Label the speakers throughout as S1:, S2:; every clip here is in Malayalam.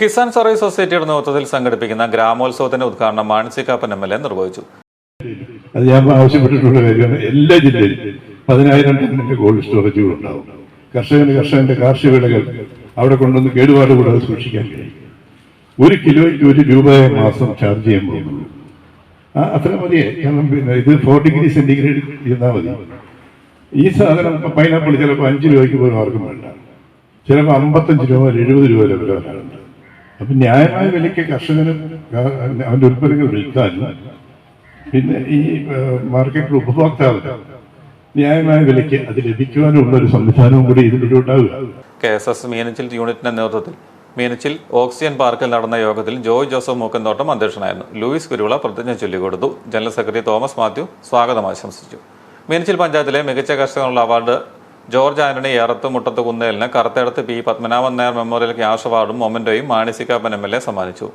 S1: കിസാൻ സർവീസ് സൊസൈറ്റിയുടെ നേതൃത്വത്തിൽ സംഘടിപ്പിക്കുന്ന ഗ്രാമോത്സവത്തിന്റെ ഉദ്ഘാടനം മാനസികാപ്പൻ എം എൽ എ നിർവഹിച്ചു.
S2: അത് ഞാൻ ആവശ്യപ്പെട്ടിട്ടുള്ള കാര്യമാണ്. എല്ലാ ജില്ലയിലും പതിനായിരം ടണ്ണിന്റെ കോൾഡ് സ്റ്റോറേജുകൾ ഉണ്ടാവും. കർഷകന് കർഷകന്റെ കാർഷിക വിളകൾ അവിടെ കൊണ്ടുവന്ന് കേടുപാട് കൂടാതെ സൂക്ഷിക്കാൻ കഴിയും. ഒരു കിലോയ്ക്ക് ഒരു രൂപയെ മാസം ചാർജ് ചെയ്യാൻ പോകുന്നുള്ളൂ. ആ അത്ര മതിയേ. കാരണം പിന്നെ ഇത് ഫോർ ഡിഗ്രി സെന്റിഗ്രേഡ് ഇരുന്നാൽ മതി. ഈ സാധനം പൈനാപ്പിൾ ചിലപ്പോൾ അഞ്ച് രൂപയ്ക്ക് പോലും ആർക്കും വേണ്ട. ചിലപ്പോൾ അമ്പത്തഞ്ച് രൂപ എഴുപത് രൂപ വരെ വില വരാറുണ്ട്. അപ്പം ന്യായമായ വിലയ്ക്ക് കർഷകന് അവന്റെ ഉൽപ്പന്നങ്ങൾ വിൽക്കാൻ പിന്നെ ഈ മാർക്കറ്റിൽ ഉപഭോക്താവിന് ന്യായമായ വിലയ്ക്ക് അത് ലഭിക്കുവാനുള്ള ഒരു സംവിധാനവും കൂടി ഇതിലൂടെ
S1: കെ എസ് എസ് മീനച്ചിൽ യൂണിറ്റിന്റെ നേതൃത്വത്തിൽ മീനച്ചിൽ ഓക്സിജൻ പാർക്കിൽ നടന്ന യോഗത്തിൽ ജോയ് ജോസഫ് മൂക്കന്തോട്ടം അധ്യക്ഷനായിരുന്നു. ലൂയിസ് കുരുവിള പ്രതിജ്ഞ ചൊല്ലിക്കൊടുത്തു ജനറൽ സെക്രട്ടറി തോമസ് മാത്യു സ്വാഗതം ആശംസിച്ചു. മീനച്ചിൽ പഞ്ചായത്തിലെ മികച്ച കർഷകനുള്ള award George Antony Erath Muttath കുന്നേലിന് കറുത്തെടുത്ത് P Padmanabhan Nair memorial cash അവാർഡും മൊമന്റോയും മാണിസിക്കാപ്പൻ എം എൽ എ സമ്മാനിച്ചു.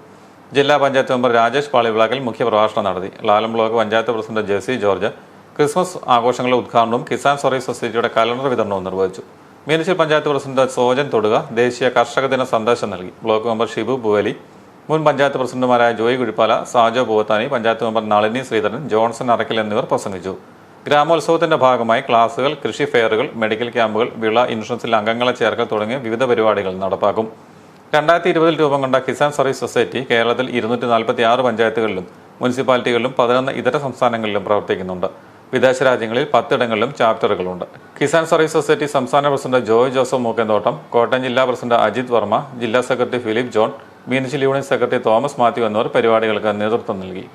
S1: ജില്ലാ പഞ്ചായത്ത് മെമ്പർ രാജേഷ് പാളിവിളാക്കൽ മുഖ്യപ്രഭാഷണം നടത്തി. Lalam block panchayat president Jessy George Christmas ആഘോഷങ്ങളുടെ ഉദ്ഘാടനവും കിസാൻ സർവീസ് സൊസൈറ്റിയുടെ കലണ്ടർ വിതരണവും നിർവഹിച്ചു. മീനച്ചിൽ പഞ്ചായത്ത് പ്രസിഡന്റ് സോജൻ തൊടുക ദേശീയ കർഷക ദിന സന്ദേശം നൽകി. ബ്ലോക്ക് മെമ്പർ ഷിബു ബുവലി മുൻ പഞ്ചായത്ത് പ്രസിഡന്റുമാരായ Joy Kuzhippala Sajo Poovathani panchayat member Nalini Sreedharan Johnson Arakkal എന്നിവർ പ്രസംഗിച്ചു. ഗ്രാമോത്സവത്തിന്റെ ഭാഗമായി ക്ലാസുകൾ കൃഷി ഫെയറുകൾ മെഡിക്കൽ ക്യാമ്പുകൾ വിള ഇൻഷുറൻസിൽ അംഗങ്ങളെ ചേർക്കൽ തുടങ്ങിയ വിവിധ പരിപാടികൾ നടപ്പാക്കും. രണ്ടായിരത്തി ഇരുപതിൽ രൂപം കൊണ്ട കിസാൻ സർവീസ് സൊസൈറ്റി കേരളത്തിൽ ഇരുന്നൂറ്റി നാൽപ്പത്തി ആറ് പഞ്ചായത്തുകളിലും മുനിസിപ്പാലിറ്റികളിലും പതിനൊന്ന് ഇതര സംസ്ഥാനങ്ങളിലും പ്രവർത്തിക്കുന്നുണ്ട്. വിദേശ രാജ്യങ്ങളിൽ പത്തിടങ്ങളിലും ചാപ്റ്ററുകളുണ്ട്. കിസാൻ സർവീസ് സൊസൈറ്റി സംസ്ഥാന president Joy Joseph Mookkanthottam Kottayam ജില്ലാ പ്രസിഡന്റ് അജിത് വർമ്മ ജില്ലാ secretary Philip John Meenachil union secretary Thomas Mathew എന്നിവർ പരിപാടികൾക്ക് നേതൃത്വം നൽകി.